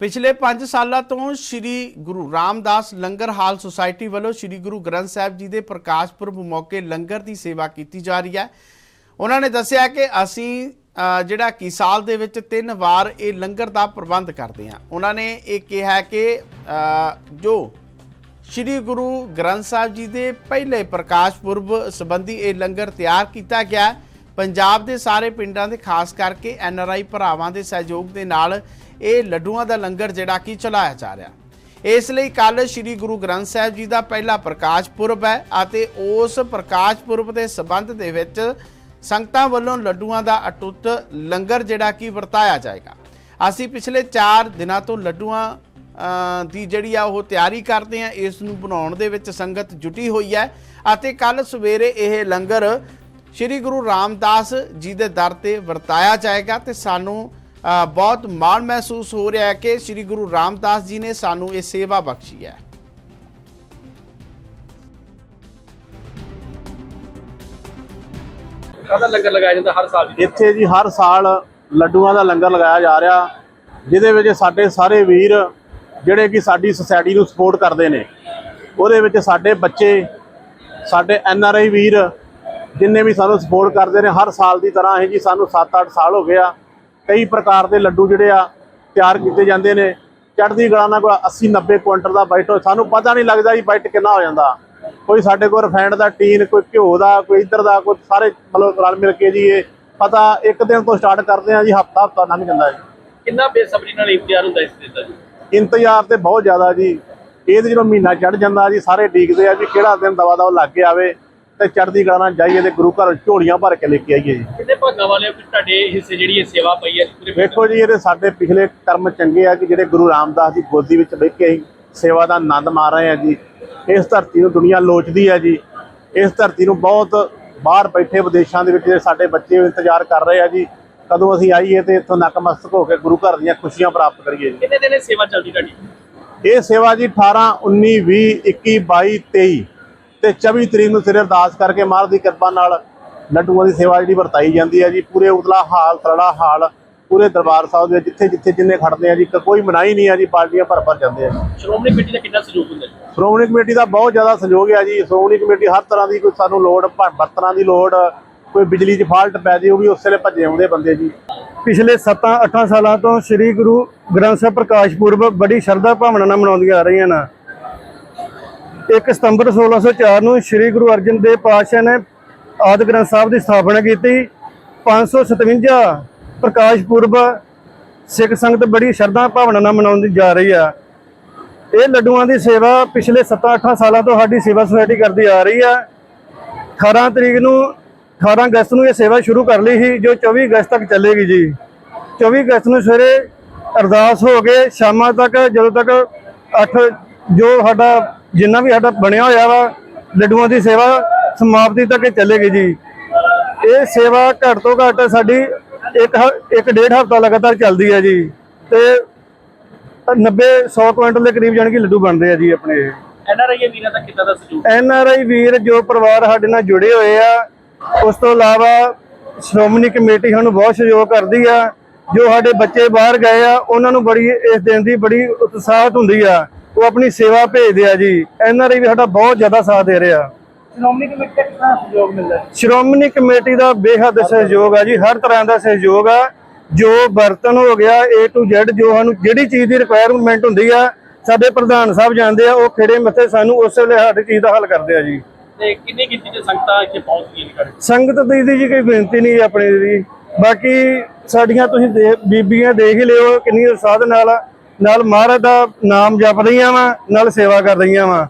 ਪਿਛਲੇ 5 ਸਾਲਾਂ ਤੋਂ ਸ੍ਰੀ ਗੁਰੂ ਰਾਮਦਾਸ ਲੰਗਰ ਹਾਲ ਸੁਸਾਇਟੀ ਵੱਲੋਂ ਸ੍ਰੀ ਗੁਰੂ ਗ੍ਰੰਥ ਸਾਹਿਬ ਜੀ ਦੇ ਪ੍ਰਕਾਸ਼ ਪੁਰਬ ਮੌਕੇ ਲੰਗਰ ਦੀ ਸੇਵਾ ਕੀਤੀ ਜਾ ਰਹੀ ਹੈ। ਉਹਨਾਂ ਨੇ ਦੱਸਿਆ ਕਿ ਅਸੀਂ ਜਿਹੜਾ ਕਿ ਸਾਲ ਦੇ ਵਿੱਚ ਤਿੰਨ ਵਾਰ ਇਹ ਲੰਗਰ ਦਾ ਪ੍ਰਬੰਧ ਕਰਦੇ ਹਾਂ। ਉਹਨਾਂ ਨੇ ਇਹ ਕਿਹਾ ਕਿ ਜੋ ਸ੍ਰੀ ਗੁਰੂ ਗ੍ਰੰਥ ਸਾਹਿਬ ਜੀ ਦੇ ਪਹਿਲੇ ਪ੍ਰਕਾਸ਼ ਪੁਰਬ ਸੰਬੰਧੀ ਇਹ ਲੰਗਰ ਤਿਆਰ ਕੀਤਾ ਗਿਆ ਪੰਜਾਬ ਦੇ ਸਾਰੇ ਪਿੰਡਾਂ ਦੇ ਖਾਸ ਕਰਕੇ ਐਨ ਆਰ ਆਈ ਭਰਾਵਾਂ ਦੇ ਸਹਿਯੋਗ ਦੇ ਨਾਲ ਇਹ ਲੱਡੂਆਂ ਦਾ ਲੰਗਰ ਜਿਹੜਾ ਕਿ ਚਲਾਇਆ ਜਾ ਰਿਹਾ। ਇਸ ਲਈ ਕੱਲ ਸ੍ਰੀ ਗੁਰੂ ਗ੍ਰੰਥ ਸਾਹਿਬ ਜੀ ਦਾ ਪਹਿਲਾ ਪ੍ਰਕਾਸ਼ ਪੁਰਬ ਹੈ ਅਤੇ ਉਸ ਪ੍ਰਕਾਸ਼ ਪੁਰਬ ਦੇ ਸਬੰਧ ਦੇ ਵਿੱਚ ਸੰਗਤਾਂ ਵੱਲੋਂ ਲੱਡੂਆਂ ਦਾ ਅਟੁੱਟ ਲੰਗਰ ਜਿਹੜਾ ਕਿ ਵਰਤਾਇਆ ਜਾਏਗਾ। ਅਸੀਂ ਪਿਛਲੇ 4 ਦਿਨਾਂ ਤੋਂ ਲੱਡੂਆਂ ਦੀ ਜਿਹੜੀ ਆ ਉਹ ਤਿਆਰੀ ਕਰਦੇ ਆ ਇਸ ਨੂੰ ਬਣਾਉਣ ਦੇ ਵਿੱਚ ਸੰਗਤ ਜੁਟੀ ਹੋਈ ਹੈ ਅਤੇ ਕੱਲ ਸਵੇਰੇ ਇਹ ਲੰਗਰ ਸ੍ਰੀ ਗੁਰੂ ਰਾਮਦਾਸ ਜੀ ਦੇ ਦਰ ਤੇ ਵਰਤਾਇਆ ਜਾਏਗਾ ਤੇ ਸਾਨੂੰ ਬਹੁਤ ਮਾਣ ਮਹਿਸੂਸ ਹੋ ਰਿਹਾ ਹੈ ਕਿ ਸ੍ਰੀ ਗੁਰੂ ਰਾਮਦਾਸ ਜੀ ਨੇ ਸਾਨੂੰ ਇਹ ਸੇਵਾ ਬਖਸ਼ੀ ਹੈ। ਕਾਹਦਾ ਲੰਗਰ ਲਗਾਇਆ ਜਾਂਦਾ ਹਰ ਸਾਲ? ਜੀ ਇੱਥੇ ਜੀ ਹਰ ਸਾਲ ਲੱਡੂਆਂ ਦਾ ਲੰਗਰ ਲਗਾਇਆ ਜਾ ਰਿਹਾ ਜਿਹਦੇ ਵਿੱਚ ਸਾਡੇ ਸਾਰੇ ਵੀਰ ਜਿਹੜੇ ਕਿ ਸਾਡੀ ਸੁਸਾਇਟੀ ਨੂੰ ਸਪੋਰਟ ਕਰਦੇ ਨੇ ਉਹਦੇ ਵਿੱਚ ਸਾਡੇ ਬੱਚੇ ਸਾਡੇ ਐਨ ਆਰ ਆਈ ਵੀਰ ਜਿੰਨੇ ਵੀ ਸਾਨੂੰ ਸਪੋਰਟ ਕਰਦੇ ਨੇ ਹਰ ਸਾਲ ਦੀ ਤਰ੍ਹਾਂ ਇਹ ਜੀ ਸਾਨੂੰ 7-8 ਸਾਲ ਹੋ ਗਏ ਆ ਕਈ ਪ੍ਰਕਾਰ ਦੇ ਲੱਡੂ ਜਿਹੜੇ ਆ ਤਿਆਰ ਕੀਤੇ ਜਾਂਦੇ ਨੇ। ਚੜ੍ਹਦੀ ਕਲਾ ਨਾਲ ਕੋਈ 80-90 ਕੁਇੰਟਲ ਦਾ ਬਾਈਟ ਹੋ ਸਾਨੂੰ ਪਤਾ ਨਹੀਂ ਲੱਗਦਾ ਜੀ ਬਾਈਟ ਕਿੰਨਾ ਹੋ ਜਾਂਦਾ। ਕੋਈ ਸਾਡੇ ਕੋਲ ਰਿਫਾਈਨਡ ਦਾ ਟੀਨ ਕੋਈ ਘਿਓ ਦਾ ਕੋਈ ਇੱਧਰ ਦਾ ਕੋਈ ਸਾਰੇ ਮਤਲਬ ਰਲ ਮਿਲ ਕੇ ਜੀ ਇਹ ਪਤਾ ਇੱਕ ਦਿਨ ਤੋਂ ਸਟਾਰਟ ਕਰਦੇ ਆ ਜੀ ਹਫਤਾ ਹਫਤਾ ਲੰਘ ਜਾਂਦਾ ਜੀ। ਕਿੰਨਾ ਬੇਸਬਰੀ ਨਾਲ ਇੰਤਜ਼ਾਰ ਹੁੰਦਾ ਇਸ ਚੀਜ਼ ਦਾ ਜੀ? ਇੰਤਜ਼ਾਰ ਤੇ ਬਹੁਤ ਜ਼ਿਆਦਾ ਜੀ। ਇਹ ਜਦੋਂ ਮਹੀਨਾ ਚੜ ਜਾਂਦਾ ਜੀ ਸਾਰੇ ਡੀਕਦੇ ਆ ਵੀ ਕਿਹੜਾ ਦਿਨ ਦਵਾ ਦਵਾ ਲੱਗ ਕੇ ਆਵੇ। ਤੇ ਚੜ੍ਹਦੀ ਕਲਾ ਨਾਲ ਜਾਈਏ ਤੇ ਗੁਰੂ ਘਰ ਝੋਲੀਆਂ ਭਰ ਕੇ ਲੈ ਕੇ ਆਈਏ ਜੀ। ਕਿੰਨੇ ਭਾਗਾਂ ਵਾਲੇ ਤੁਹਾਡੇ ਹਿੱਸੇ ਜਿਹੜੀ ਇਹ ਸੇਵਾ ਪਈ ਹੈ? ਪੂਰੇ ਵੇਖੋ ਜੀ ਇਹਦੇ ਸਾਡੇ ਪਿਛਲੇ ਕਰਮ ਚੰਗੇ ਆ ਕਿ ਜਿਹੜੇ ਗੁਰੂ ਰਾਮਦਾਸ ਦੀ ਗੋਦੀ ਵਿੱਚ ਬਹਿ ਕੇ ਅਸੀਂ ਸੇਵਾ ਦਾ ਆਨੰਦ ਮਾਰ ਰਹੇ ਆ ਜੀ। ਇਸ ਧਰਤੀ ਨੂੰ ਦੁਨੀਆ ਲੋਚਦੀ ਹੈ ਜੀ। ਇਸ ਧਰਤੀ ਨੂੰ ਬਹੁਤ ਬਾਹਰ ਬੈਠੇ ਵਿਦੇਸ਼ਾਂ ਦੇ ਵਿੱਚ ਸਾਡੇ ਬੱਚੇ ਇੰਤਜ਼ਾਰ ਕਰ ਰਹੇ ਆ ਜੀ। ਕਦੋਂ ਅਸੀਂ ਆਈਏ ਤੇ ਇੱਥੋਂ ਨਕਮਸਤਕ ਹੋ ਕੇ ਗੁਰੂ ਘਰ ਦੀਆਂ ਖੁਸ਼ੀਆਂ ਪ੍ਰਾਪਤ ਕਰੀਏ ਜੀ। ਕਿੰਨੇ ਦਿਨ ਇਹ ਸੇਵਾ ਚੱਲਦੀ ਤੁਹਾਡੀ? ਇਹ ਸੇਵਾ ਜੀ 18 19 20 21 22 23 ਤੇ 24 ਤਰੀਕ ਨੂੰ ਸਿਰੇ ਅਰਦਾਸ ਕਰਕੇ ਮਹਾਰਾਜ ਦੀ ਕਿਰਪਾ ਨਾਲ ਲੱਡੂਆਂ ਦੀ ਸੇਵਾ ਜਿਹੜੀ ਵਰਤਾਈ ਜਾਂਦੀ ਹੈ ਜੀ ਪੂਰੇ ਉਤਲਾ ਹਾਲ ਸਰੜਾ ਹਾਲ ਪੂਰੇ ਦਰਬਾਰ ਸਾਹਿਬ ਦੇ ਜਿੱਥੇ ਜਿੱਥੇ ਜਿੰਨੇ ਖੜਦੇ ਆ ਜੀ ਕੋਈ ਮਨਾਹੀ ਨਹੀਂ ਆ ਜੀ ਪਾਰਟੀਆਂ ਭਰ ਭਰ ਜਾਂਦੇ ਆ ਸ਼੍ਰੋਮਣੀ ਕਮੇਟੀ ਦਾ ਕਿੰਨਾ ਸਹਿਯੋਗ ਹੁੰਦਾ ਜੀ? ਸ਼੍ਰੋਮਣੀ ਕਮੇਟੀ ਦਾ ਬਹੁਤ ਜ਼ਿਆਦਾ ਸਹਿਯੋਗ ਹੈ ਜੀ। ਸ਼੍ਰੋਮਣੀ ਕਮੇਟੀ ਹਰ ਤਰ੍ਹਾਂ ਦੀ ਕੋਈ ਸਾਨੂੰ ਲੋੜ ਬਰਤਨਾਂ ਦੀ ਲੋੜ ਕੋਈ ਬਿਜਲੀ 'ਚ ਫਾਲਟ ਪੈ ਜੇ ਉਹ ਵੀ ਉਸੇ ਵੇਲੇ ਭੱਜੇ ਆਉਂਦੇ ਬੰਦੇ ਜੀ। ਪਿਛਲੇ 7-8 ਸਾਲਾਂ ਤੋਂ ਸ੍ਰੀ ਗੁਰੂ ਗ੍ਰੰਥ ਸਾਹਿਬ ਪ੍ਰਕਾਸ਼ ਪੁਰਬ ਬੜੀ ਸ਼ਰਧਾ ਭਾਵਨਾ ਨਾਲ ਮਨਾਉਂਦੀਆਂ ਆ ਰਹੀਆਂ ਨੇ। 1 ਸਤੰਬਰ 1604 ਨੂੰ ਸ੍ਰੀ ਗੁਰੂ ਅਰਜਨ ਦੇਵ ਪਾਤਸ਼ਾਹ ਨੇ ਆਦਿ ਗ੍ਰੰਥ ਸਾਹਿਬ ਦੀ ਸਥਾਪਨਾ ਕੀਤੀ। 557 ਪ੍ਰਕਾਸ਼ ਪੁਰਬ ਸਿੱਖ ਸੰਗਤ ਬੜੀ ਸ਼ਰਧਾ ਭਾਵਨਾ ਨਾਲ ਮਨਾਉਂਦੀ ਜਾ ਰਹੀ ਆ। ਇਹ ਲੱਡੂਆਂ ਦੀ ਸੇਵਾ ਪਿਛਲੇ 7-8 ਸਾਲਾਂ ਤੋਂ ਸਾਡੀ ਸੇਵਾ ਸੁਸਾਇਟੀ ਕਰਦੀ ਆ ਰਹੀ ਆ। 18 ਤਰੀਕ ਨੂੰ 18 ਅਗਸਤ ਨੂੰ ਇਹ ਸੇਵਾ ਸ਼ੁਰੂ ਕਰ ਲਈ ਸੀ, ਜੋ 24 ਅਗਸਤ ਤੱਕ ਚੱਲੇਗੀ ਜੀ। 24 ਅਗਸਤ ਨੂੰ ਸਵੇਰੇ ਅਰਦਾਸ ਹੋ ਕੇ, ਸ਼ਾਮਾਂ ਤੱਕ, ਜਦੋਂ ਤੱਕ 8 ਜੋ ਸਾਡਾ ਜਿੰਨਾ ਵੀ ਸਾਡਾ ਬਣਿਆ ਹੋਇਆ ਵਾ ਲੱਡੂਆਂ ਦੀ ਸੇਵਾ ਸਮਾਪਤੀ ਤੱਕ ਚੱਲੇਗੀ ਜੀ। ਇਹ ਸੇਵਾ ਘੱਟ ਤੋਂ ਘੱਟ ਸਾਡੀ ਇੱਕ ਇੱਕ ਡੇਢ ਹਫ਼ਤਾ ਲਗਾਤਾਰ ਚੱਲਦੀ ਹੈ ਜੀ। ਤੇ 90 100 ਕੁਇੰਟਲ ਦੇ ਕਰੀਬ ਜਾਣੀ ਕਿ ਲੱਡੂ ਬਣਦੇ ਆ ਜੀ ਆਪਣੇ ਐਨਆਰਆਈ ਵੀਰਾਂ ਦਾ ਕਿੰਨਾ ਦਾ ਸਹਿਯੋਗ? ਐਨ ਆਰ ਆਈ ਵੀਰ ਜੋ ਪਰਿਵਾਰ ਸਾਡੇ ਨਾਲ ਜੁੜੇ ਹੋਏ ਆ ਉਸ ਤੋਂ ਇਲਾਵਾ ਸ਼੍ਰੋਮਣੀ ਕਮੇਟੀ ਸਾਨੂੰ ਬਹੁਤ ਸਹਿਯੋਗ ਕਰਦੀ ਆ। ਜੋ ਸਾਡੇ ਬੱਚੇ ਬਾਹਰ ਗਏ ਆ ਉਹਨਾਂ ਨੂੰ ਬੜੀ ਇਸ ਦਿਨ ਦੀ ਬੜੀ ਉਤਸ਼ਾਹਤ ਹੁੰਦੀ ਆ। ਉਹ ਆਪਣੀ ਸੇਵਾ ਭੇਜਦੇ ਆ ਜੀ। ਐਨ ਆਰ ਆਈ ਵੀ ਸਾਡਾ ਬਹੁਤ ਜ਼ਿਆਦਾ ਸਾਥ ਦੇ ਰਿਹਾ। ਸ਼੍ਰੋਮਣੀ ਕਮੇਟੀ ਦਾ ਕਿੰਨਾ ਸਹਿਯੋਗ ਮਿਲਦਾ ਸ਼੍ਰੋਮਣੀ ਕਮੇਟੀ ਦਾ ਬੇਹੱਦ ਸਹਿਯੋਗ ਆ ਜੀ ਹਰ ਤਰ੍ਹਾਂ ਦਾ ਸਹਿਯੋਗ ਆ। ਜੋ ਬਰਤਨ ਹੋ ਗਿਆ A to Z ਜੋ ਸਾਨੂੰ ਜਿਹੜੀ ਚੀਜ਼ ਦੀ ਰਿਕੁਆਇਰਮੈਂਟ ਹੁੰਦੀ ਆ ਸਾਡੇ ਪ੍ਰਧਾਨ ਸਾਹਿਬ ਜਾਂਦੇ ਆ ਉਹ ਖੇੜੇ ਮੱਥੇ ਸਾਨੂੰ ਉਸੇ ਵੇਲੇ ਸਾਡੀ ਚੀਜ਼ ਦਾ ਹੱਲ ਕਰਦੇ ਆ ਜੀ। ਤੇ ਕਿੰਨੀ ਸੰਗਤਾਂ ਇੱਥੇ ਪਹੁੰਚਦੀਆਂ ਨੇ ਘਰੇ? ਸੰਗਤ ਦੀ ਦੀ ਜੀ ਕੋਈ ਬੇਨਤੀ ਨਹੀਂ ਆਪਣੀ ਦੀ। ਬਾਕੀ ਸਾਡੀਆਂ ਤੁਸੀਂ ਬੀਬੀਆਂ ਦੇਖ ਹੀ ਲਿਓ ਕਿੰਨੀ ਉਤਸ਼ਾਹ ਨਾਲ ਨਾਲ ਮਹਾਰਾਜ ਦਾ ਨਾਮ ਜਪ ਰਹੀਆਂ ਵਾਂ ਨਾਲ ਸੇਵਾ ਕਰ ਰਹੀਆਂ ਵਾ।